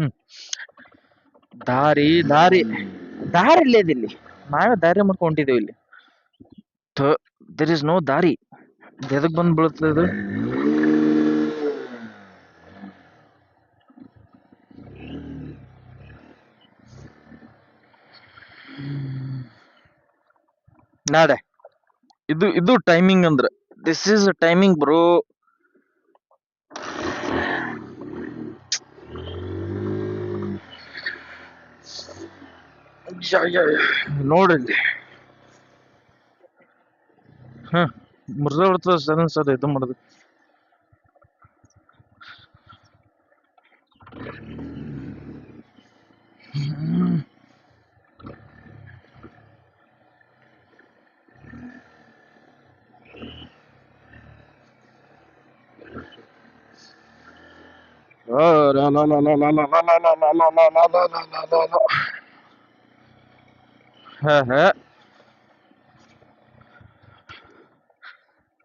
ಹ್ಮ್. ದಾರಿ ದಾರಿ. ದಾರಿ ಇಲ್ಲೇ ಇಲ್ಲಿ. ನಾವೇ ದಾರಿ ಮಾಡ್ಕೊಂಡು ಹೊಂಟಿದ್ದೇವೆ ಇಲ್ಲಿ ದೇರ್ ಇಸ್ ನೋ ದಾರಿ. ಎದಕ್ ಬಂದ್ ಬೀಳುತ್ತೆ ಇದು? ನಾಡೆ ಇದು ಇದು ಟೈಮಿಂಗ್ ಅಂದ್ರ. ದಿಸ್ ಇಸ್ ಟೈಮಿಂಗ್ ಬ್ರೋ ನೋಡ್ರಿ ಹ ಮುರ್ದ ಬಿಡ್ತದ ಸರ್ ಸರ್ ಇದು ಮಾಡುದು ಹ್ಮ್. ಆ, ಲ, ಲ, ಲ, ಲ, ಲ, ಲ, ಲ, ಲ, ಲ, ಲ, ಲ, ಲ, ಲ, ಲ, ಲ, ಲ, ಲ. ಹ, ಹ.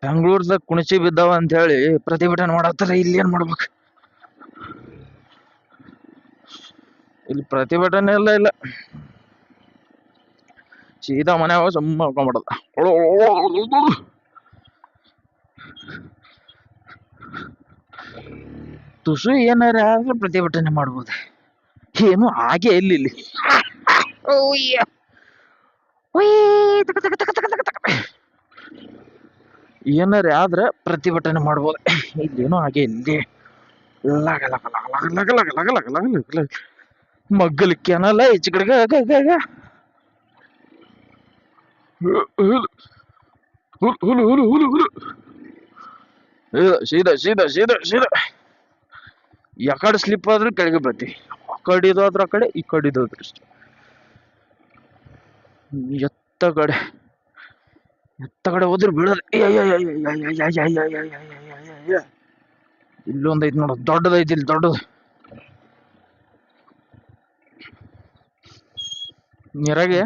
ಬೆಂಗಳೂರ್ದಾಗ ಕುಣಚಿ ಬಿದ್ದಾವ ಅಂತ ಹೇಳಿ ಪ್ರತಿಭಟನೆ ಮಾಡತ್ತಾರ ಇಲ್ಲಿ ಏನ್ ಮಾಡ್ಬೇಕು? ಇಲ್ಲಿ ಪ್ರತಿಭಟನೆ ಎಲ್ಲ ಇಲ್ಲ. ಸೀದಾ ಮನೆ ಹೋಗಿ ಸುಮ್ಮ ತುಸು ಏನಾರ ಪ್ರತಿಭಟನೆ ಮಾಡ್ಬೋದು. ಏನು ಹಾಗೆ ಇಲ್ಲಿ ಇಲ್ಲಿ. ಏನಾರ ಆದ್ರೆ ಪ್ರತಿಭಟನೆ ಮಾಡ್ಬೋದು ಇಲ್ಲೇನೋ ಹಾಗೆ ಇಲ್ಲಿ ಲಗ ಲಗ ಲಗ ಲಗ ಲಗ ಲಗ ಲಗ ಲಗ. ಮಗ್ಗಲಿಕ್ಕೆ ಏನಲ್ಲ ಹೆಚ್ಚು ಕಡೆಗೆ ಹುಲು ಹುಲು ಹುಲು ಹುಲು ಸೀದಾ ಸೀದಾ ಸೀದಾ ಸೀದಾ ಯಾಕಡೆ ಸ್ಲಿಪ್ ಆದ್ರೆ ಕೆಳಗೆ ಬರ್ತಿ ಆ ಕಡೆ ಇದಾದ್ರ ಆ ಕಡೆ ಈ ಕಡೆ ಇದಾದ್ರ ಅಷ್ಟೆ ಎತ್ತ ಕಡೆ ಎತ್ತ ಕಡೆ ಹೋದ್ರೆ ಬೀಳೋದು ಇಲ್ಲೊಂದ್ ಐತಿ ನೋಡ ದೊಡ್ಡದೈತಿ ಇಲ್ಲಿ ದೊಡ್ಡದು ನೀರಾಗೆ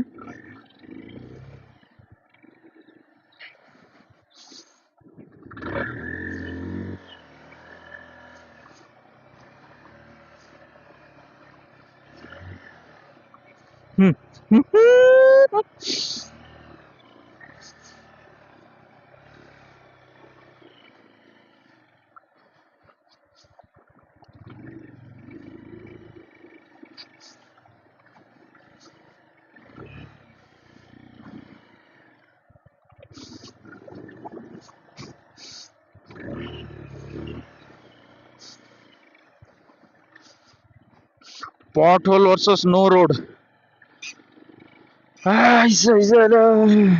ಹ್ಮ್ pothole versus no road. Ay soy secdelerim.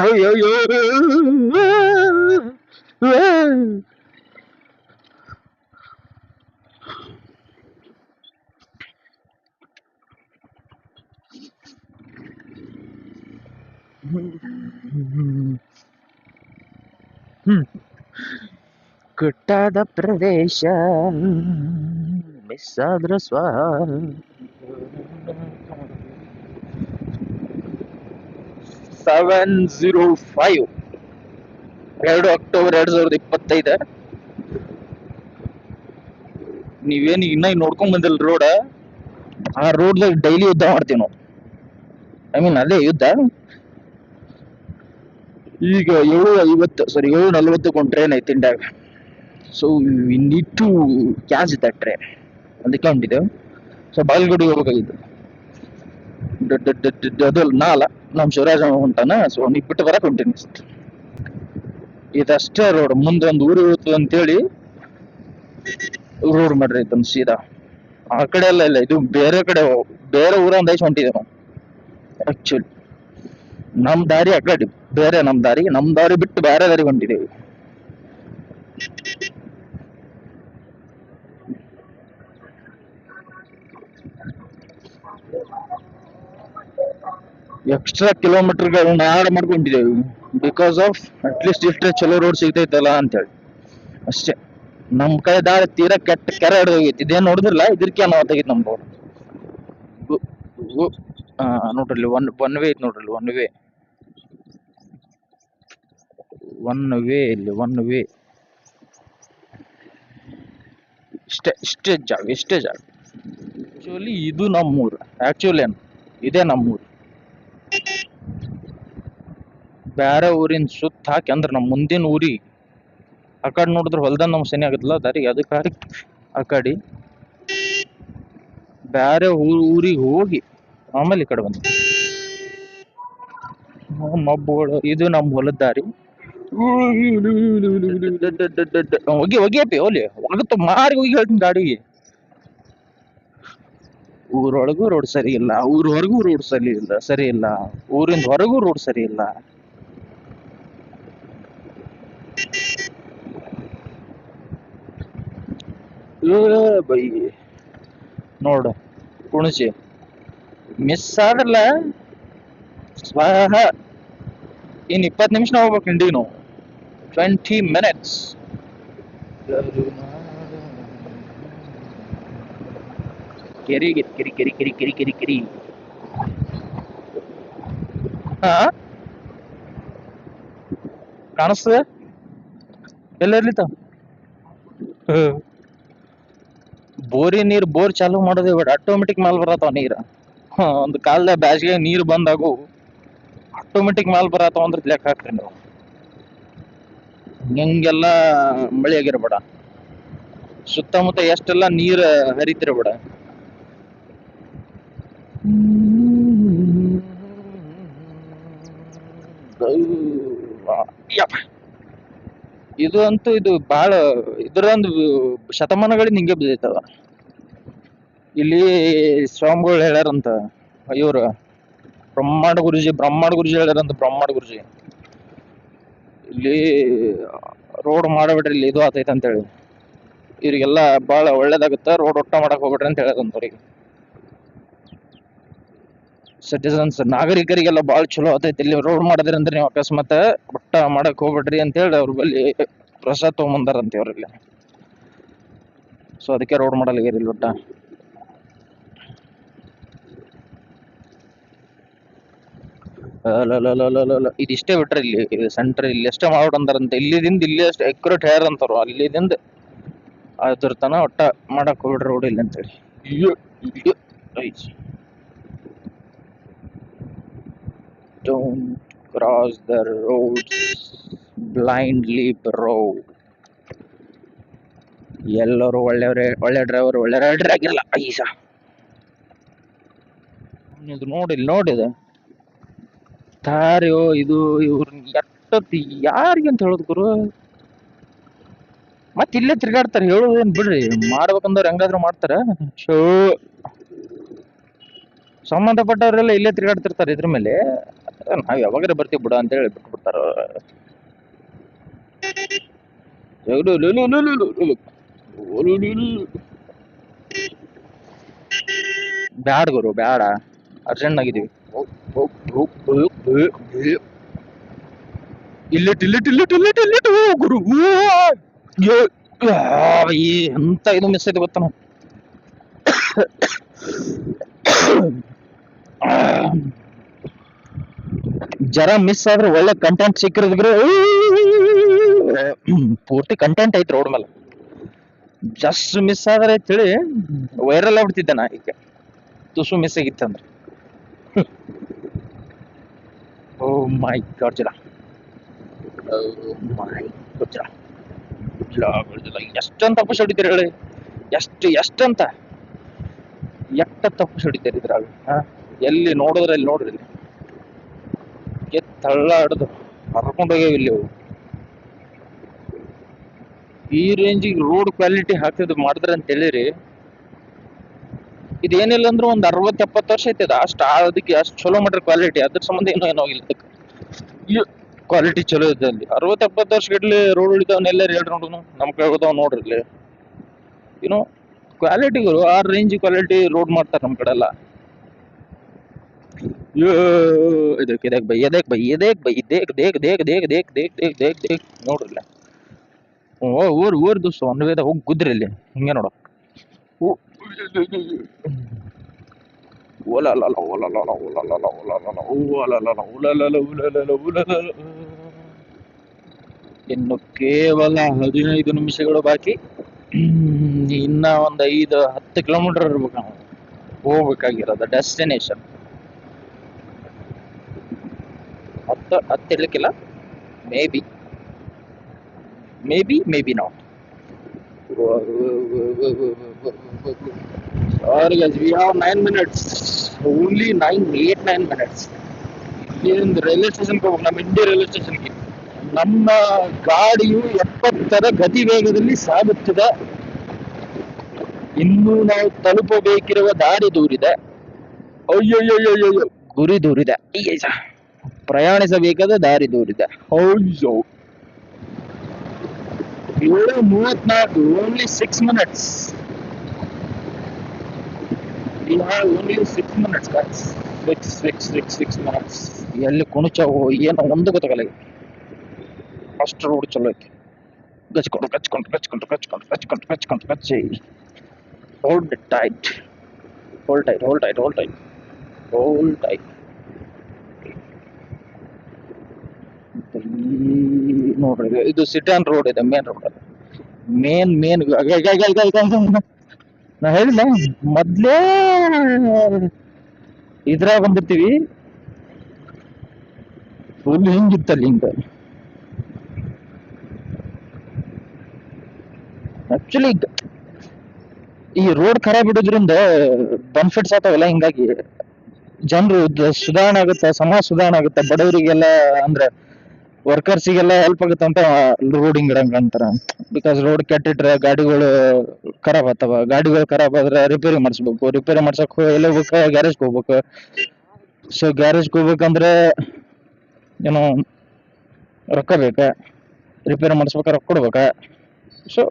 Ay ay ay. കിട്ടാതെ പ്രദേശം ಆದ್ರ ಸ್ವ ಸೆವೆನ್ ಜೀರೋ ಫೈವ್ ಎರಡು ಅಕ್ಟೋಬರ್ ಎರಡು ಸಾವಿರದ ಇಪ್ಪತ್ತೈದ. ನೀವೇನು ಇನ್ನ ನೋಡ್ಕೊಂಡ್ ಬಂದಿಲ್ಲ ರೋಡ್ ಆ ರೋಡ್ದಾಗ ಡೈಲಿ ಯುದ್ಧ ಮಾಡ್ತೀವಿ ನಾವು. ಐ ಮೀನ್ ಅದೇ ಯುದ್ಧ. ಈಗ ಏಳು ಐವತ್ತು ಸಾರಿ ಏಳು ನಲ್ವತ್ತಕ್ಕೊಂದು ಟ್ರೈನ್ ಐತಿ ಇಂಡಿಯಾಗ so we need to catch that train ಅದಕ್ಕೆ ಹೊಂಟಿದ್ದೆವು ಸೊ ಬಾಯಲ್ಗುಡಿಗೆ ಹೋಗಬೇಕಾಗಿತ್ತು. ಅದು ನಾಲ್ ನಮ್ಮ ಶಿವರಾಜ ಹೊಂಟಾನ ಸೊ ಅವ್ನಿಗೆ ಬಿಟ್ಟು ಬರಕ್ ಹೊಂಟೀನಿ ಇದಷ್ಟೇ ರೋಡ್ ಮುಂದೆ ಒಂದು ಊರು ಅಂತ ಅಂತೇಳಿ ರೋಡ್ ಮಾಡ್ರಿ ಇದನ್ನ ಸೀದಾ. ಆ ಕಡೆ ಎಲ್ಲ ಇಲ್ಲ, ಇದು ಬೇರೆ ಕಡೆ, ಬೇರೆ ಊರ ಐಸ್ ಹೊಂಟಿದ್ದೇವೆ ನಾವು. ಆಕ್ಚುಲಿ ನಮ್ ದಾರಿ ಆ ಕಡೆ, ಬೇರೆ ನಮ್ ದಾರಿ ನಮ್ ದಾರಿ ಬಿಟ್ಟು ಬೇರೆ ದಾರಿ ಹೊಂಟಿದ್ದೇವೆ ಎಕ್ಸ್ಟ್ರಾ ಕಿಲೋಮೀಟರ್ಗಳನ್ನ ಆಡ್ ಮಾಡ್ಕೊಂಡಿದ್ದೇವೆ. ಬಿಕಾಸ್ ಆಫ್ ಅಟ್ಲೀಸ್ಟ್ ಇಷ್ಟೇ ಚಲೋ ರೋಡ್ ಸಿಗ್ತೈತಲ್ಲ ಅಂತೇಳಿ. ಅಷ್ಟೇ. ನಮ್ಮ ಕೈ ದಾರಿ ತೀರಾ ಕೆಟ್ಟ ಕೆರೆ ಹಿಡಿದೋಗೈತಿ ಇದೇನ್ ನೋಡಿದ್ರಲ್ಲ ಅನ್ನೋ ತೆಗಿತು ನಮ್ ರೋಡ್ ನೋಡ್ರಿ ಒನ್ ಒನ್ ವೇ ಐತಿ ನೋಡ್ರಿ ಒನ್ ವೇ ಒನ್ ವೇ ಇಲ್ಲಿ, ಒನ್ ವೇ ಇಷ್ಟೇ ಇಷ್ಟೇ ಜಾಗ ಇಷ್ಟೇ ಜಾಗ. ಆ್ಯಕ್ಚುಲಿ ಇದು ನಮ್ಮೂರು. ಆಕ್ಚುಲಿ ಏನು? ಇದೇ ನಮ್ಮೂರು. ಬೇರೆ ಊರಿನ ಸುತ್ತ ಹಾಕಿ ಅಂದ್ರೆ ನಮ್ಮ ಮುಂದಿನ ಊರಿಗೆ ಆ ಕಡೆ ನೋಡಿದ್ರೆ ಹೊಲ್ದಾಗ ನಮ್ಗೆ ಸನಿ ಆಗುತ್ತಲ್ಲ ದಾರಿಗೆ ಅದಕ್ಕಾಗಿ ಆ ಕಡೆ ಬೇರೆ ಊರು ಊರಿಗೆ ಹೋಗಿ ಆಮೇಲೆ ಈ ಕಡೆ ಬಂದ ಮಬ್ಬುಗಳು ಇದು ನಮ್ಮ ಹೊಲದ ದಾರಿ ಹೋಗಿ ಹೋಗಿಯಪ್ಪಿ ಹೋಲಿ ಒಗತ್ತು ಮಾರಿ ಹೋಗಿ ಹೇಳ್ತೀನಿ ಗಾಡಿಗೆ ಊರೊಳಗೂ ರೋಡ್ ಸರಿ ಇಲ್ಲ, ಊರವರೆಗೂ ರೋಡ್ ಸರಿ ಇಲ್ಲ ಸರಿ ಇಲ್ಲ ಊರಿಂದ ಹೊರಗೂ ರೋಡ್ ಸರಿ ಇಲ್ಲ. ಬೈ. ನೋಡು ಕುಣಸಿ ಮಿಸ್ ಆದ್ರಲ್ಲ, ಸ್ವಾಹ. ಇನ್ ಇಪ್ಪತ್ತು ನಿಮಿಷ ಹೋಗ್ಬೇಕು ಇಂಡಿಗೆ ನಾವು ಟ್ವೆಂಟಿ ಮಿನಿಟ್ಸ್ ಕೆರಿಗೆ ಕೆರಿ ಕೆರಿ ಕಿರಿ ಕೆರಿ ಕೆರಿ ಕಿರಿ ಕಾಣಿಸ್ತದೆ ಎಲ್ಲ ಇರ್ಲಿತ್ತ ಬೋರಿ ನೀರ್ ಬೋರ್ ಚಾಲು ಮಾಡೋದೇ ಬೇಡ ಆಟೋಮೆಟಿಕ್ ಮಾಲ್ ಬರತ್ತಾವ ನೀರ ಒಂದು ಕಾಲದಾಗ ಬ್ಯಾಸಿಗೆ ನೀರ್ ಬಂದಾಗು ಆಟೋಮೆಟಿಕ್ ಮಾಲ್ ಬರತ್ತಾವ ಅಂದ್ರೆ ಲೆಕ್ಕ ಹಾಕ್ರಿ ನೀವು ಹಿಂಗೆಲ್ಲ ಮಳೆ ಆಗಿರ್ಬೇಡ ಸುತ್ತಮುತ್ತ ಎಷ್ಟೆಲ್ಲ ನೀರ್ ಹರಿತಿರ್ಬೇಡ. ಇದು ಅಂತೂ ಇದು ಬಹಳ ಇದರೊಂದು ಶತಮಾನಗಳಿಂದ ಹಿಂಗೆ ಬಿದ್ದೈತವ. ಇಲ್ಲಿ ಸ್ವಾಮಿಗಳು ಹೇಳ್ಯಾರಂತ ಇವರು ಬ್ರಹ್ಮಾಂಡ ಗುರುಜಿ ಬ್ರಹ್ಮಾಂಡ ಗುರುಜಿ ಹೇಳ್ಯಾರಂತ, ಬ್ರಹ್ಮಾಂಡ ಗುರುಜಿ. ಇಲ್ಲಿ ರೋಡ್ ಮಾಡಬೇಡ್ರಿ, ಇಲ್ಲಿ ಇದು ಆತೈತೆ ಅಂತ ಹೇಳಿ ಇವ್ರಿಗೆಲ್ಲ ಬಹಳ ಒಳ್ಳೇದಾಗುತ್ತ ರೋಡ್ ಒಟ್ಟ ಮಾಡಕ್ ಹೋಗ್ಬೇಡ್ರಿ ಅಂತ ಹೇಳ್ಯಾರಂತ ಅವ್ರಿಗೆ. ಸಿಟಿಸನ್ಸ್ ನಾಗರಿಕರಿಗೆಲ್ಲ ಭಾಳ ಚಲೋ ಆತೈತಿ. ಇಲ್ಲಿ ರೋಡ್ ಮಾಡಿದ್ರಿ ಅಂದ್ರೆ ನೀವು ಅಕಸ್ಮಾತ್ ಒಟ್ಟ ಮಾಡಕ್ ಹೋಗ್ಬೇಡ್ರಿ ಅಂತ ಹೇಳಿ ಅವ್ರ ಬಲ್ಲಿ ಪ್ರಸಾದ ತಗೊಂಬಂದಾರಂತೆ ಅವ್ರಲ್ಲಿ ಸೊ ಅದಕ್ಕೆ ರೋಡ್ ಮಾಡಲ್ಲ ಇಲ್ಲಿ ಒಟ್ಟ. ಇದಿಷ್ಟೇ ಬಿಟ್ರೆ ಇಲ್ಲಿ ಸೆಂಟರ್ ಇಲ್ಲಿ ಎಷ್ಟೇ ಮಾಡ್ಬಿಡಂತಾರಂತ ಇಲ್ಲಿದಿಂದ ಇಲ್ಲಿ ಅಷ್ಟೇ ಎಕ್ಯುರೇಟ್ ಹೇರ್ ಅಂತಾರ. ಅಲ್ಲಿದಿಂದ ಅದ್ರ ತನ ಒಟ್ಟ ಮಾಡಕ್ ಹೋಗ್ಬಿಡ್ರಿ ರೋಡ್ ಇಲ್ಲಿ ಅಂತೇಳಿ ಅಯ್ಯೋ, ಅಯ್ಯೋ, ಐಸ್. Don't cross the roads blindly, bro. ಎಲ್ಲರೂ ಒಳ್ಳೆಯವ್ರೆ ಒಳ್ಳೆ ಡ್ರೈವರ್ ಒಳ್ಳೆ ರೈಡರ್ ಆಗಿರಲ್ಲ ಐಸ ಇದು ನೋಡಿ ನೋಡಿದೆ? ತಾರ್ಯೋ ಇದು ಇವ್ರನ್ನ ಎಟ್ಟತ್ತು ಯಾರಿಗೆ ಅಂತ ಹೇಳೋದು ಗುರು? ಮತ್ತೆ ಇಲ್ಲೇ ತಿರ್ಗಾಡ್ತಾರೆ ಹೇಳೋದೇನ್ ಬಿಡ್ರಿ ಮಾಡ್ಬೇಕಂದವ್ರು ಹೆಂಗಾದ್ರು ಮಾಡ್ತಾರ. ಶೋ ಸಂಬಂಧಪಟ್ಟವರೆಲ್ಲ ಇಲ್ಲೇ ತಿರ್ಗಾಡ್ತಿರ್ತಾರೆ ಇದ್ರ ಮೇಲೆ. ನಾವು ಯಾವಾಗಾರ ಬರ್ತೀವಿ ಬಿಡ ಅಂತೇಳಿ ಬಿಟ್ಬಿಡ್ತಾರ ಬ್ಯಾಡ ಗುರು ಬ್ಯಾಡ. ಅರ್ಜೆಂಟ್ ಆಗಿದ್ದೀವಿ ಇಲ್ಲಿಟ್ ಇಲ್ಲಿಟ್ ಇಲ್ಲಿಟ್ ಇಲ್ಲಿಟ್ ಇಲ್ಲಿಟ್ ಗುರು ಎಂತ ಇದು ಮಿಸ್ ಆಯ್ತು ಗೊತ್ತ ನಾವು ಜರ ಮಿಸ್ ಆದ್ರೆ ಒಳ್ಳೆ ಕಂಟೆಂಟ್ ಸಿಕ್ಕಿರೋದ್ರೆ ಪೂರ್ತಿ ಕಂಟೆಂಟ್ ಐತ್ರಿ ರೋಡ್ ಮೇಲೆ. ಜಸ್ಟ್ ಮಿಸ್ ಆದ್ರೆ ಅಂತೇಳಿ ವೈರಲ್ ಆಗ್ಬಿಡ್ತಿದ್ದೆ ನಾ ಈಗ. ತುಸು ಮಿಸ್ ಆಗಿತ್ತಂದ್ರೆ oh my God oh my God ಜರ. ಎಷ್ಟಂತ ತಪ್ಪು ಹೊಡಿತೀರಿ ಹೇಳಿ. ಎಷ್ಟು, ಎಷ್ಟಂತ? ಎಷ್ಟ ತಪ್ಪು ಹೊಡಿತೀರಿ ಇದ್ರಾಗ ಎಲ್ಲಿ ನೋಡಿದ್ರೆ ಅಲ್ಲಿ ನೋಡ್ರಿ ಇಲ್ಲಿ ಎತ್ ತಳ್ಳ ಹಿಡ್ದು ಹರ್ಕೊಂಡು ಹೋಗ್ಯಾವ ಇಲ್ಲಿ ಅವು ಈ ರೇಂಜಿಗೆ ರೋಡ್ ಕ್ವಾಲಿಟಿ ಹಾಕಿದ್ ಮಾಡಿದ್ರೆ ಅಂತ ಹೇಳಿರಿ ಇದೇನಿಲ್ಲ ಅಂದ್ರೆ ಒಂದ್ ಅರವತ್ ಎಪ್ಪತ್ತು ವರ್ಷ ಐತಿ ಅಷ್ಟು ಅದಕ್ಕೆ ಅಷ್ಟು ಚಲೋ ಮಾಡ್ರಿ ಕ್ವಾಲಿಟಿ ಅದ್ರ ಸಂಬಂಧ ಏನೋ ಏನೋ ಇಲ್ಲ ಕ್ವಾಲಿಟಿ ಚಲೋ ಇದೆ ಅಲ್ಲಿ. ಅರವತ್ ಎಪ್ಪತ್ತು ವರ್ಷ ಗಟ್ಲೆ ರೋಡ್ ಉಳಿತಾವನ್ನೆಲ್ಲ ಹೇಳ್ರಿ ನೋಡುನು ನಮ್ ಕಡೆ ನೋಡ್ರಿ ಇಲ್ಲಿ. ಏನೋ ಕ್ವಾಲಿಟಿಗಳು ಆ ರೇಂಜ್ ಕ್ವಾಲಿಟಿ ರೋಡ್ ಮಾಡ್ತಾರೆ ನಮ್ಮ ಕಡೆ ಎಲ್ಲ ಯೋ ಇದಕ್ ಇದಕ್ ಬೈ, ಎದಕ್ ಬೈ ಎದಕ್ ಬೈ, ದೇಕ್ ದೇಕ್ ದೇಕ್ ದೇಕ್ ದೇಕ್ ದೇಕ್ ದೇಕ್ ದೇಕ್ ದೇಕ್ ಓ ಊರ್ ಊರ್ ದೋಸ್ತ, ಒಂದು ವೇದ, ಹೋಗಿ ಗುದ್ರಿ ಹಿಂಗೆ ನೋಡು. ಓ. ಓಲಲಲ ಓಲಲಲ ಓಲಲಲ ಓಲಲಲ ಓಲಲಲ ಓಲಲಲ ಓಲಲಲ ಓಲಲಲ. ಇನ್ನು ಕೇವಲ ಹದಿನೈದು ನಿಮಿಷಗಳು ಬಾಕಿ. ಇನ್ನ ಒಂದು ಐದು, ಹತ್ತು ಕಿಲೋಮೀಟರ್ ಇರ್ಬೇಕು ನಾವು. ಹೋಗ್ಬೇಕಾಗಿರೋದು ಡೆಸ್ಟಿನೇಷನ್ ಹತ್ತು ಹತ್ತು ಇರ್ಲಿಕ್ಕಿಲ್ಲ. Maybe maybe maybe not sorry guys we are nine minutes only nine eight nine minutes ಇಲ್ಲಿಂದ ರೈಲ್ವೆ ಸ್ಟೇಷನ್ಗೆ ಹೋಗೋಣ ನಮ್ಮ ಇಂಡಿಯಾ ರೈಲ್ವೆ ಸ್ಟೇಷನ್ಗೆ ನಮ್ಮ ಗಾಡಿಯು ಎಪ್ಪತ್ತರ ಗತಿ ವೇಗದಲ್ಲಿ ಸಾಗುತ್ತಿದೆ. ಇನ್ನು ನಾವು ತಲುಪಬೇಕಿರುವ ದಾರಿ ದೂರಿದೆ. ಅಯ್ಯೋಯ್ಯೋಯ್ಯೋಯ್ಯೋ ಗುರಿ ದೂರಿದೆ ಅಯ್ಯಯ್ಯ. ಪ್ರಯಾಣಿಸಬೇಕಾದ ದಾರಿ ದೂರಿದೆ ಅಯ್ಯೋ ಏಳು ಮೂವತ್ನಾಲ್ಕು only six minutes We have only six minutes, guys. Six, six, six, six minutes. ಎಲ್ಲಿ ಕುಣಿಚಾವು ಏನೋ ಒಂದು ಗೊತ್ತಾಗಲ್ಲ ಫಸ್ಟ್ ರೋಡ್ ಚಲೋ ಐತಿ ಗಚ್ಕೊಂಡು ಗಚ್ಕೊಂಡು ಗಚ್ಕೊಂಡು ಗಚ್ಕೊಂಡು ಗಚ್ಕೊಂಡು ಗಚ್ಕೊಂಡು ಗಚ್ಚಿ hold tight hold tight hold tight hold tight hold tight ನೋಡ್ರಿ. ಇದು- ಸಿಟಾನ್ ರೋಡ್ ಇದೆ ಮೇನ್ ರೋಡ್ ಮೇನ್ ಮೇನ್ ನಾ ಹೇಳಿಲ್ಲ, ಮೊದ್ಲೇ ಇದ್ರಾಗ ಬಂದಿರ್ತೀವಿ. ಫುಲ್ ಹಿಂಗಿತ್ತಲ್ಲಿ ಹಿಂಗ. ಆಕ್ಚುಲಿ ಈ ರೋಡ್ ಖರಾಬ್ ಇಡೋದ್ರಿಂದ ಬೆನಿಫಿಟ್ಸ್ ಆಗ್ತಾವಲ್ಲ ಹಿಂಗಾಗಿ. ಜನರು ಸುಧಾರಣೆ ಆಗುತ್ತೆ, ಸಮಾಜ ಸುಧಾರಣೆ ಆಗುತ್ತೆ, ಬಡವರಿಗೆಲ್ಲ ಅಂದ್ರೆ ವರ್ಕರ್ಸಿಗೆಲ್ಲ ಹೆಲ್ಪ್ ಆಗುತ್ತೆ ಅಂತ ಇಡಂಗ ಅಂತಾರ. ಬಿಕಾಸ್ ರೋಡ್ ಕೆಟ್ಟಿಟ್ರೆ ಗಾಡಿಗಳು ಖರಾಬ್ ಆಗ್ತಾವ. ಗಾಡಿಗಳು ಖರಾಬ್ ಆದ್ರೆ ರಿಪೇರಿ ಮಾಡಿಸ್ಬೇಕು. ರಿಪೇರಿ ಮಾಡ್ಸಕ್ ಎಲ್ಲಿ ಹೋಗ್ಬೇಕು ಗ್ಯಾರೇಜ್ ಹೋಗ್ಬೇಕು. ಸೊ ಗ್ಯಾರೇಜ್ ಹೋಗ್ಬೇಕಂದ್ರೆ, ಏನೋ, ರೊಕ್ಕ ಬೇಕ? ರಿಪೇರಿ ಮಾಡಿಸ್ಬೇಕು, ರೊಕ್ಕ ಕೊಡ್ಬೇಕ? ಸೊ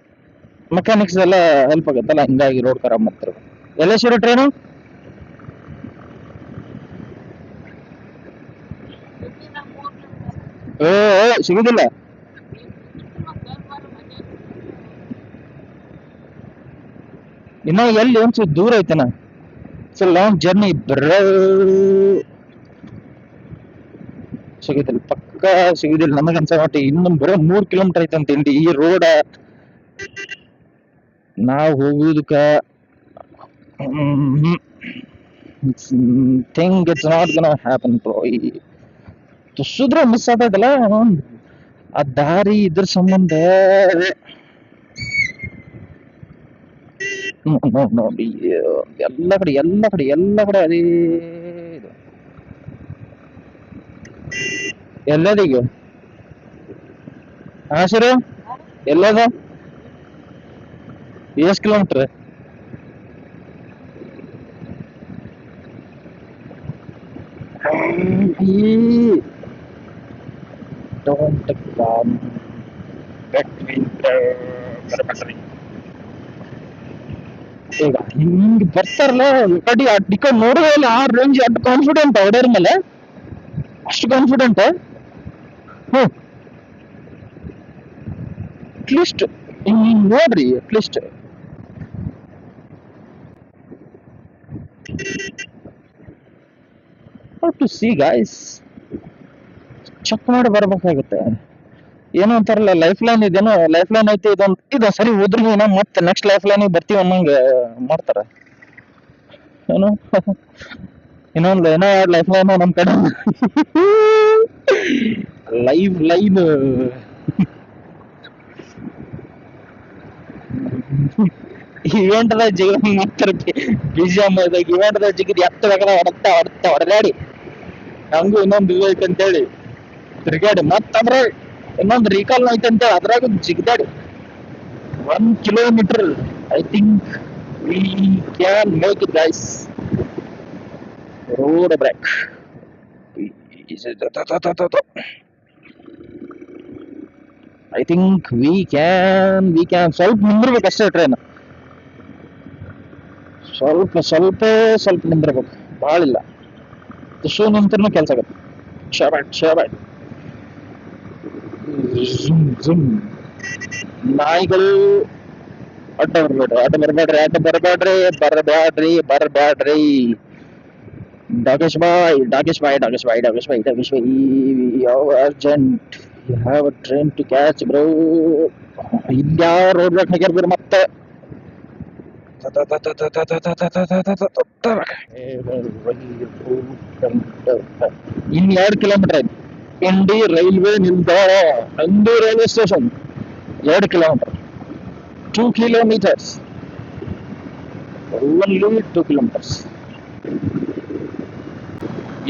ಮೆಕ್ಯಾನಿಕ್ಸ್ ಎಲ್ಲ ಹೆಲ್ಪ್ ಆಗುತ್ತಲ್ಲ? ಹಿಂಗಾಗಿ ರೋಡ್ ಖರಾಬ್ ಮಾಡ್ತಾರೆ. ಎಲ್ಲ ಶಿರೋ ಟ್ರೈನು ಏ ಏ, ಸಿಗುದಿಲ್ಲ. ಇನ್ನ ಎಲ್ಲಿ ಒಂಚೂರು ದೂರ ಐತನ. ಸೊ ಲಾಂಗ್ ಜರ್ನಿ ಬ್ರೋ ಸಿಗುದಿಲ್ಲ ಪಕ್ಕ ಸಿಗುದಿಲ್ಲ. ನನಗೆ ಅನ್ಸ ಮಟ್ಟ ಇನ್ನು ಬರೋ ಮೂರ್ ಕಿಲೋಮೀಟರ್ ಐತಂತ ಇಲ್ಲಿ ಈ ರೋಡ್ ನಾವು ಹೋಗುದಕ್ಕ thing it's not gonna happen bro ತುಸುದ್ರ miss ಆಗ್ತದಲ್ಲ ಆ ದಾರಿ ಇದ್ರ ಸಂಬಂಧ. ನೋ- ನೋ- ನೋಡಿ ಎಲ್ಲ ಕಡೆ ಎಲ್ಲ ಕಡೆ ಎಲ್ಲ ಕಡೆ ಅದೇ ಇದು. ಎಲ್ಲದೀಗ? ಹಾ ಸರ್? ಎಲ್ಲದ? ಎಷ್ಟು kilometre Don't come between the ಈಗ ಹಿಂಗ್ ಬರ್ತಾರಲ್ಲ ಕಡಿ ಅಡ್ಡಿಕ ನೋಡೋದಲ್ಲ ಆ ರೇಂಜ್ ಅಡ್ ಕಾನ್ಫಿಡೆಂಟ್ ಹೊಡೆಯರ್ ಮೇಲೆ? ಅಷ್ಟು ಕಾನ್ಫಿಡೆಂಟ್ ಹ್ಮ್. ಅಟ್ಲೀಸ್ಟ್ ಹಿಂಗ್ ನೋಡ್ರಿ at least to see guys check ಮಾಡಿ ಬರ್ಬೇಕಾಗುತ್ತೆ. ಏನೋ ಅಂತಾರಲ್ಲ ಲೈಫ್ ಲೈನ್ ಇದೇನೋ ಲೈಫ್ ಲೈನ್ ಐತಿ ಇದೊಂದು ಇದು ಸರಿ ಹೋದ್ರು ಏನೋ ಮತ್ತೆ ನೆಕ್ಸ್ಟ್ ಲೈಫ್ ಲೈನಿಗೆ ಬರ್ತೀವಿ ಅನ್ನಂಗೆ ಮಾಡ್ತಾರ. ಏನೋ? ಇನ್ನೊಂದು ಏನೋ ಲೈಫ್ ಲೈನ್ ನಮ್ ಕಡೆ. ಲೈವ್ ಲೈನ್ ಇವೆಂಟದ ಜೀವನ ಮಾಡ್ತಾರೆ ಬಿಜಿ ಅಮ್ಮದಾಗ ಇವೆಂಟದ ಜಿಗಿದ್ ಎತ್ತ ಬೇಕಾದ್ರೆ ಹೊಡತಾ, ಹೊಡ್ತಾ, ಹೊಡೆದಾಡಿ. ನಮಗೂ ಇನ್ನೊಂದು ಅಂತ ಅಂತೇಳಿ. ತಿರ್ಗಾಡಿ ಮತ್ತಂದ್ರೆ ಇನ್ನೊಂದು ರೀಕಾಲ್ ಐತೆ ಅಂತೇಳಿ ಅದ್ರಾಗ ಜಿಗ್ದಾಡಿ. One kilometre I think we can make it guys road break I think we can we can ಸ್ವಲ್ಪ ನಿಂದಿರ್ಬೇಕು ಅಷ್ಟೇ ಟ್ರೈನ್ ಸ್ವಲ್ಪ ಸ್ವಲ್ಪ ಸ್ವಲ್ಪ ನಿಂದಿರ್ಬೇಕು. ಭಾಳ ಇಲ್ಲ ಶೂ ನಿಂತ್ರೂ ಕೆಲಸ ಆಗುತ್ತೆ. ಶಬಾಟ್ ಶಬಾಟ್ ನಾಯಿಗಳು ಅಡ್ಡ ಬರಬೇಡ್ರಿ ಅಡ್ಡ ಬರಬೇಡ್ರಿ ಅಡ್ಡ ಬರಬೇಡ್ರಿ ಬರಬೇಡ್ರಿ ಬರಬೇಡ್ರಿ ಡಾಗೇಶ್ ಬಾಯ್ ಡಾಗೇಶ್ ಬಾಯ್ ಡಾಗೇಶ್ ಬಾಯ್ ಡಾಗೇಶ್ ಬಾಯ್ ಡಾಗೇಶ್ ಬಾಯ್ ಯಾವ urgent you have a train to catch bro ಇದ್ಯಾ ರೋಡ್ ಬ್ಯಾಕ್ ಹಾಕ್ಯಾರ ಬಿಡ್ರಿ ಮತ್ತೆ ಇನ್ ಎರಡು ಕಿಲೋಮೀಟರ್ ಆಯ್ತು ಇಂಡಿ ರೈಲ್ವೆ ನಿಲ್ದಾಣ ಇಂಡಿ ರೈಲ್ವೆ ಸ್ಟೇಷನ್ ಎರಡು kilometre two kilometres only two kilometres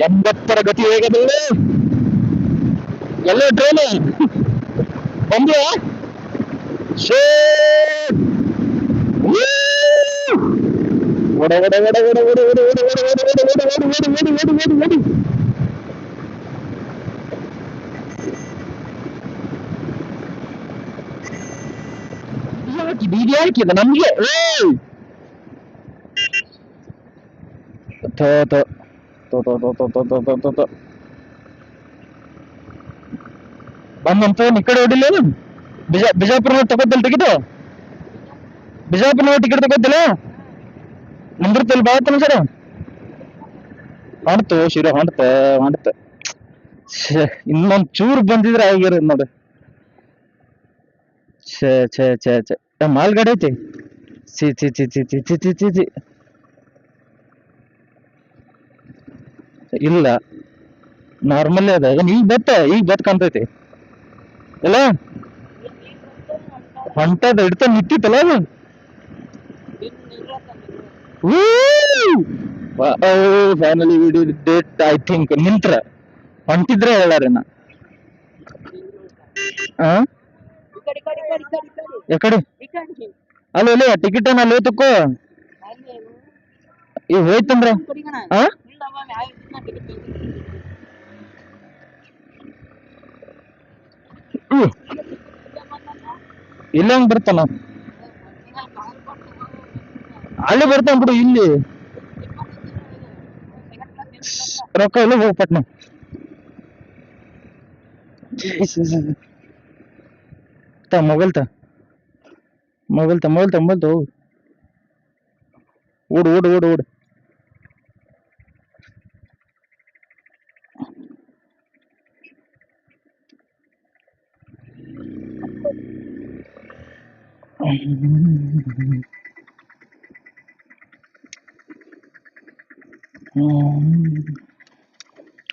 ಎಂಬತ್ತರ ಗತಿ ಹೇಗದಲ್ಲಿ ಎಲ್ಲ ಟ್ರೈನ್ ಬಂದ್ಯಾ ಶೇಟ್ ಓಡ ಓಡ ಓಡ ಓಡ ಓಡ ಓಡ ಓಡ ಓಡ ಓಡ ಓಡ ಓಡ ಓಡ ಓಡ ಓಡ ಓಡ ಹಾಕಿ ಬೀದಿ ಹಾಕಿದ ನಮ್ಗೆ? ಬಂದಂತ ಈ ಕಡೆ ಹೊಡಿಲ್ಲ ಬಿಜಾ ಬಿಜಾಪುರ ತಗೋದಿಲ್ಲ ತೆಗಿದು? ಬಿಜಾಪುರ ಟಿಕೆಟ್ ತಗೋದಿಲ್ಲ ನಂಬಿರ್ತಲ್ ಬಾಳತ್ತಲ್ಲ ಸರ? ಹಾಡ್ತು ಶಿರ ಹಾಡ್ತ ಹಾಡ್ತ ಇನ್ನೊಂದ್ ಚೂರ್ ಬಂದಿದ್ರೆ ಆಗಿರೋದು ನೋಡು. ಛೇ ಛೇ ಛೇ ಛೇ. ಮಾಲ್ಗಾಡಿ ಐತಿ. ಸಿ ಚಿ ಚಿ ಚಿ ಚಿ ಚಿ ಚಿ ಚಿ ಚಿ ಇಲ್ಲ. ನಾರ್ಮಲ್ ಅದ. ಈಗ ಬತ್ತ ಈಗ ಬತ್ ಕಾಣ್ತೈತಿ. ಎಲ್ಲ? ಹೊಂಟದ ಹಿಡ್ತ ನಿಂತಿತ್ತಲ್ಲ ಅದು? Finally video date I think ನಿಂತ್ರ. ಹೊಂಟಿದ್ರೆ ಹೇಳಾರೇನ ಆ? ఎక్కడి అలో లే టికెట్ నా లేతుకో ఈ ಹೋಯ್ತಂದ್ರ ಇಲ್ಲ ಹಂಗ ಬರ್ತಾನ. ಅಲ್ಲಿ ಬರ್ತಾನ ಬಿಡು ಇಲ್ಲಿ. ರೊಕ್ಕ ಇಲ್ಲ ತ ಮೊಬೈಲ್ ಮೊಗಲ್ತಾ ಮೊಗಲ್ತ ಮೊಗಲ್ತ ಮೊಗಲ್ತ ಹೋಗು ಓಡು ಓಡು ಓಡು ಓಡು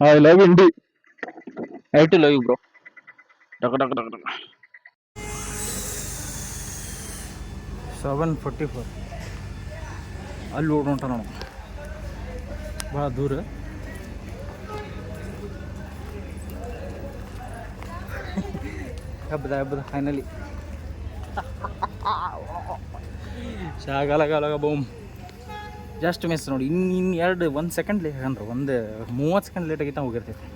I love into I do love you bro டக்கு டக்கு டக்கு டக்கு. Seven forty four. ಅಲ್ಲಿ ಓಡ್ ಹೊಂಟ ನೋಡ. ಭಾಳ ದೂರ. ಹಬ್ಬದ ಹಬ್ಬದ ಫೈನಲಿ ಶಾಗಲಗಲಗ ಬೂಮ್ ಜಸ್ಟ್ ಮಿಸ್ ನೋಡಿ. ಇನ್ನು ಇನ್ನು ಎರಡು, ಒಂದು ಸೆಕೆಂಡ್ ಲೇಟ್ ಅಂದ್ರೆ ಒಂದು ಮೂವತ್ತು ಸೆಕೆಂಡ್ ಲೇಟ್ ಆಗಿತ್ತು ಹೋಗಿರ್ತೈತಿ.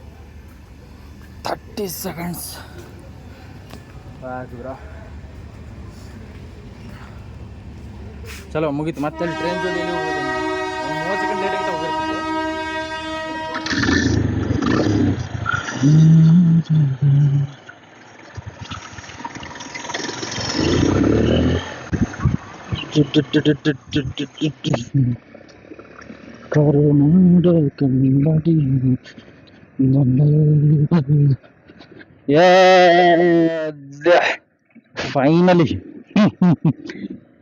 ತರ್ಟಿ ಸೆಕೆಂಡ್ಸ್ ಬ್ರೋ ಚಲೋ ಮುಗೀತು ಮತ್ತೆ ಟ್ರೈನ್ ಜೊತೆ ಮೂವತ್ತು ಸೆಕೆಂಡ್ ಲೇಟ್ ಆಗಿತ್ತು ಹೋಗಿರ್ತಿದ್ದೆ കറുനാട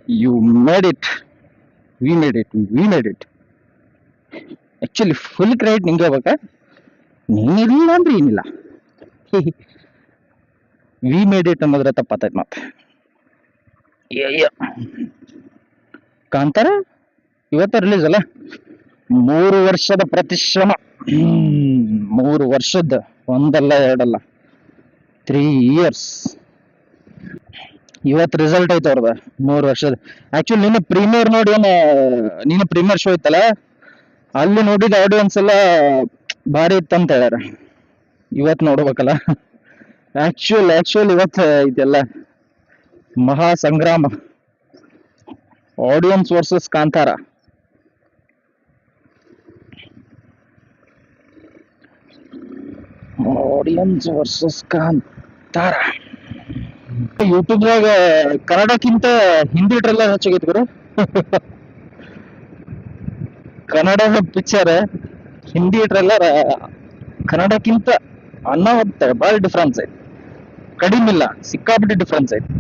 you made it we made it we made it actually full credit ನಿಂಗೆ ಹೋಗ್ಬೇಕಾ ನೀನಿಲ್ಲ ಅಂದ್ರೆ ಏನಿಲ್ಲ. ವಿ ಮೇಡ್ ಇಟ್ ಅನ್ನೋದ್ರ ತಪ್ಪಾತೈತೆ ಮತ್ತೆ ಅಯ್ಯ ಕಾಂತಾರ, ಇವತ್ತ ರಿಲೀಸ್ ಅಲ್ಲ? ಮೂರು ವರ್ಷದ ಪ್ರತಿಶ್ರಮ. ಮೂರು ವರ್ಷದ, ಒಂದಲ್ಲ ಎರಡಲ್ಲ. ತ್ರೀ ಇಯರ್ಸ್ ಇವತ್ತು ರಿಸಲ್ಟ್ ಐತೆ ಅವ್ರದ, ಮೂರು ವರ್ಷದ. ಆಕ್ಚುಲಿ ನಿನ್ನ ಪ್ರೀಮಿಯರ್ ನೋಡಿ ಏನು, ನಿನ್ನ ಪ್ರೀಮಿಯರ್ ಶೋ ಇತ್ತಲ್ಲ, ಅಲ್ಲಿ ನೋಡಿದ ಆಡಿಯನ್ಸ್ ಎಲ್ಲ ಭಾರಿ ಇತ್ತಂತ ಹೇಳ್ಯಾರ. ಇವತ್ತು ನೋಡ್ಬೇಕಲ್ಲ. ಆಕ್ಚುಲ್ ಆಕ್ಚುಲ್ ಇವತ್ತು ಇದೆಲ್ಲ ಮಹಾ ಸಂಗ್ರಾಮ. Audience versus Kantara. Audience versus Kantara. ಯೂಟ್ಯೂಬ್ದಾಗ ಕನ್ನಡಕ್ಕಿಂತ ಹಿಂದಿ ಟ್ರೈಲರ್ ಹೆಚ್ಚಾಗೈತಿ ಗುರು. ಕನ್ನಡ ಪಿಕ್ಚರ್ ಹಿಂದಿ ಟ್ರೈಲರ್ ಕನ್ನಡಕ್ಕಿಂತ ಅನ್ನೋ ಭಾಳ ಡಿಫ್ರೆನ್ಸ್ ಐತಿ. ಕಡಿಮೆ ಇಲ್ಲ, ಸಿಕ್ಕಾಪಟ್ಟೆ ಡಿಫ್ರೆನ್ಸ್ ಐತಿ.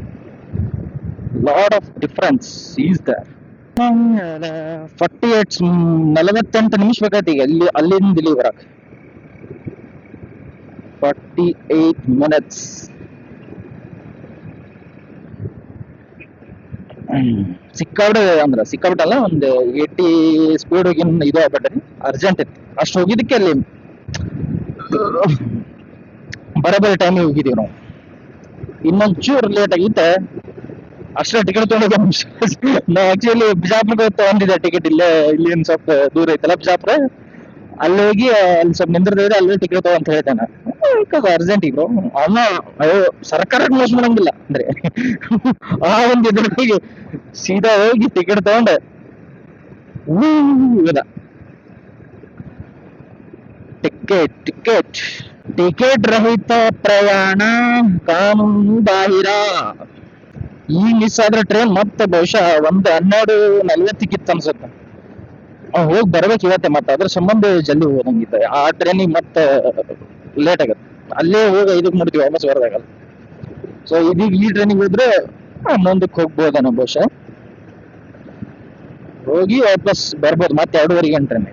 Lot of difference is there forty eight ನಲವತ್ತೆಂಟು ನಿಮಿಷ ಬೇಕಾಯ್ತು ಈಗ, ಅಲ್ಲಿ, ಅಲ್ಲಿಂದ ಇಲ್ಲಿ ಬರಕ್ ಫಾರ್ಟಿ ಏಟ್ ಮಿನಿಟ್ಸ್ ಸಿಕ್ಕಾಪಟ್ಟೆ, ಅಂದ್ರ ಸಿಕ್ಕಾಬಿಟ್ಟಲ್ಲ ಒಂದು ಏಯ್ಟಿ ಸ್ಪೀಡ್ ಹೋಗಿ ಇದು ಆಗ್ಬಿಟ್ರಿ ಅರ್ಜೆಂಟ್ ಇತ್ತು. ಅಷ್ಟು ಹೋಗಿದ್ದಕ್ಕೆ ಅಲ್ಲಿ ಬರೋಬ್ಬರಿ ಟೈಮಿಗೆ ಹೋಗಿದೀವಿ ನಾವು. ಇನ್ನೊಂದ್ ಚೂರು ಲೇಟ್ ಆಗಿತ್ತೆ ಅಷ್ಟೇ ಟಿಕೆಟ್ ತಗೊಂಡು ನಾವು ಆಕ್ಚುಲಿ ಬಿಜಾಪುರಕ್ಕೆ ತಗೊಂಡಿದ್ದೆ ಟಿಕೆಟ್ ಇಲ್ಲೇ, ಇಲ್ಲಿ ಸ್ವಲ್ಪ ದೂರ ಐತಲ್ಲ ಬಿಜಾಪುರ. ಅಲ್ಲಿ ಹೋಗಿ, ಅಲ್ಲಿ ಸ್ವಲ್ಪ ನಿಂದಿರ್ದಿದ್ರೆ ಅಲ್ಲೇ ಟಿಕೆಟ್ ತಗೋ ಅಂತ ಹೇಳ್ದೆ ನಾನು. ಅರ್ಜೆಂಟ್ ಈಗ ಅಲ್ಲ ಅಯ್ಯೋ, ಸರ್ಕಾರಕ್ಕೆ ಮೋಸ ಮಾಡಂಗಿಲ್ಲ. ಅಂದ್ರೆ ಆ ಒಂದು ಇದ್ರ ಹೋಗಿ ಸೀದಾ ಹೋಗಿ ಟಿಕೆಟ್ ತಗೊಂಡೆ. ಟಿಕೆಟ್ ಟಿಕೆಟ್ ಟಿಕೆಟ್ ರಹಿತ ಪ್ರಯಾಣ, ಕಾನೂನು ಬಾಹಿರ. ಈ ಮಿಸ್ ಆದ್ರೆ ಟ್ರೈನ್ ಮತ್ತೆ ಬಹುಶಃ ಒಂದು ಹನ್ನೆರಡು ನಲ್ವತ್ತಕ್ಕಿತ್ತು ಅನ್ಸುತ್ತೆ. ಹೋಗಿ ಬರ್ಬೇಕು ಇವತ್ತೆ, ಮತ್ತೆ ಅದ್ರ ಸಂಬಂಧ ಜಲ್ದಿ ಹೋಗಂಗಿತ್ತ ಆ ಟ್ರೈನಿಗೆ ಮತ್ತೆ ಲೇಟ್ ಆಗುತ್ತೆ. ಅಲ್ಲೇ ಹೋಗಿ ಇದಕ್ಕೆ ಮುಡ್ತೀವಿ ವಾಪಸ್ ಬರೋದಾಗಲ್ಲ ಸೊ ಇದೀಗ ಈ ಟ್ರೈನಿಗೆ ಹೋದ್ರೆ ಹನ್ನೊಂದಕ್ಕೆ ಹೋಗ್ಬೋದೇನೋ ಬಹುಶಃ. ಹೋಗಿ ವಾಪಸ್ ಬರ್ಬೋದು, ಮತ್ತೆ ಎರಡೂವರೆ ಗಂಟೆ ಟ್ರೈನ್